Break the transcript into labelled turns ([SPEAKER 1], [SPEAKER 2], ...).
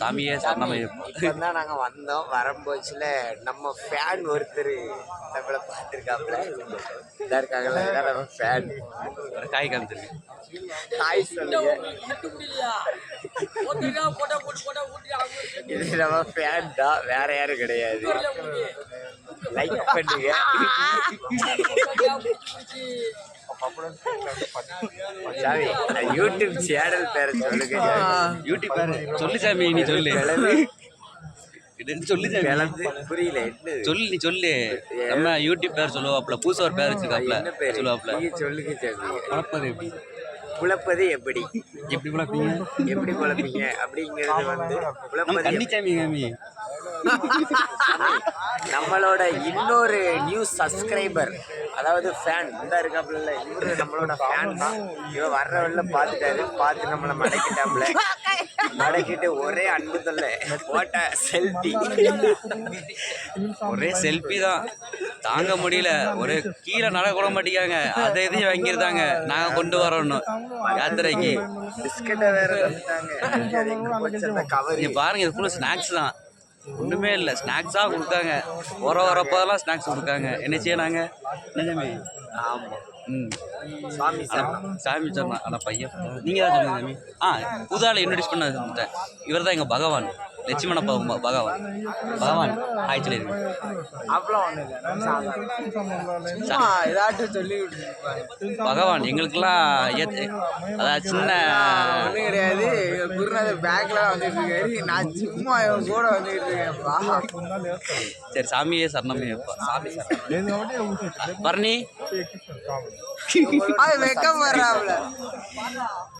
[SPEAKER 1] சாமியே சரணமையப்பா
[SPEAKER 2] இப்பதான் நாங்க வந்தோம். வரும்போச்சுல நம்ம ஃபேன் ஒருத்தர் நம்மள பார்த்துருக்காப்புல. இதா இருக்காங்கல்ல இதான் நம்ம ஃபேன்
[SPEAKER 1] ஒரு காய் காமிச்சிருக்கு
[SPEAKER 2] ஹாய் சொல்லுங்க. இது நம்ம ஃபேன் தான் வேற யாரும் கிடையாது. லைக் பண்ணுங்க. சாமி அந்த யூடியூப் சேனல் பேரை சொல்லுங்க.
[SPEAKER 1] யூடியூப் பேரு சொல்லு சாமி நீ சொல்லு. சொல்லு சாமி.
[SPEAKER 2] புரியல
[SPEAKER 1] சொல்லு நீ சொல்லு. நம்ம யூடியூப் பேர் சொல்லுவாப்ல புதுசா ஒரு பேர்? வச்சிருக்காப்ல சொல்லுவாப்ல
[SPEAKER 2] சொல்லுங்க சாமி.
[SPEAKER 1] குழப்பது எப்படி?
[SPEAKER 2] குழப்பது எப்படி?
[SPEAKER 1] எப்படி குழப்பீங்க
[SPEAKER 2] எப்படி குழப்பீங்க அப்படிங்கிறது வந்து குழப்பது
[SPEAKER 1] சாமி.
[SPEAKER 2] நம்மளோட இன்னொரு நியூ சப்ஸ்கிரைபர் அதாவது ஃபேன் இந்த இருக்காப்புல இவரு நம்மளோட ஃபேன் தான். இவன் வர்ற வழில பார்த்துட்டாரு பார்த்து நம்மளை மடக்கிட்டாப்புல. மடக்கிட்டு ஒரே அன்பு தொல்ல. போட்ட செல்ஃபி
[SPEAKER 1] ஒரே செல்ஃபி தான். தாங்க முடியல. ஒரு கீழே நட கூட மாட்டேங்காங்க அதை இதையும் வாங்கியிருந்தாங்க. நாங்க கொண்டு வரோன்னு. யாத்திரைக்கு.
[SPEAKER 2] பிஸ்கட்டை வேற கவர்
[SPEAKER 1] பாருங்க இது ஃபுல்லாக ஸ்நாக்ஸ் தான். ஒன்றுமே இல்லை. ஸ்நாக்ஸாக கொடுக்காங்க. வர வரப்போதெல்லாம் ஸ்நாக்ஸ் கொடுக்காங்க. என்ன செய்யணாங்க நிஜமே.
[SPEAKER 2] ஆமா.
[SPEAKER 1] ம்.
[SPEAKER 2] சாமி
[SPEAKER 1] சாமி சொன்னா ஆனால் பையன். நீங்கள் தான் சொல்லுங்க சாமி. ஆ புதால இன்ட்ரடியூஸ் பண்ண இவர் தான் எங்கள் பகவான். லட்சுமண பக- பகவான். பகவான் ஹாய் சொல்லியிருங்க
[SPEAKER 2] அவ்வளோ ஒன்றும் இல்லை. ஏதாட்டும் சொல்லி
[SPEAKER 1] பகவான் எங்களுக்கெல்லாம் ஏத்து அதாவது சின்ன
[SPEAKER 2] ஒன்றும் கிடையாது. குருநாதர் பேக்ல வந்துட்டு இருக்காரு நான் சும்மா இவன் கூட வந்துட்டு இருக்கேன்ப்பா
[SPEAKER 1] சரி சாமியே சரணமே. சாமி பரணி?
[SPEAKER 2] அது வெக்கம் வர்றாப்ல.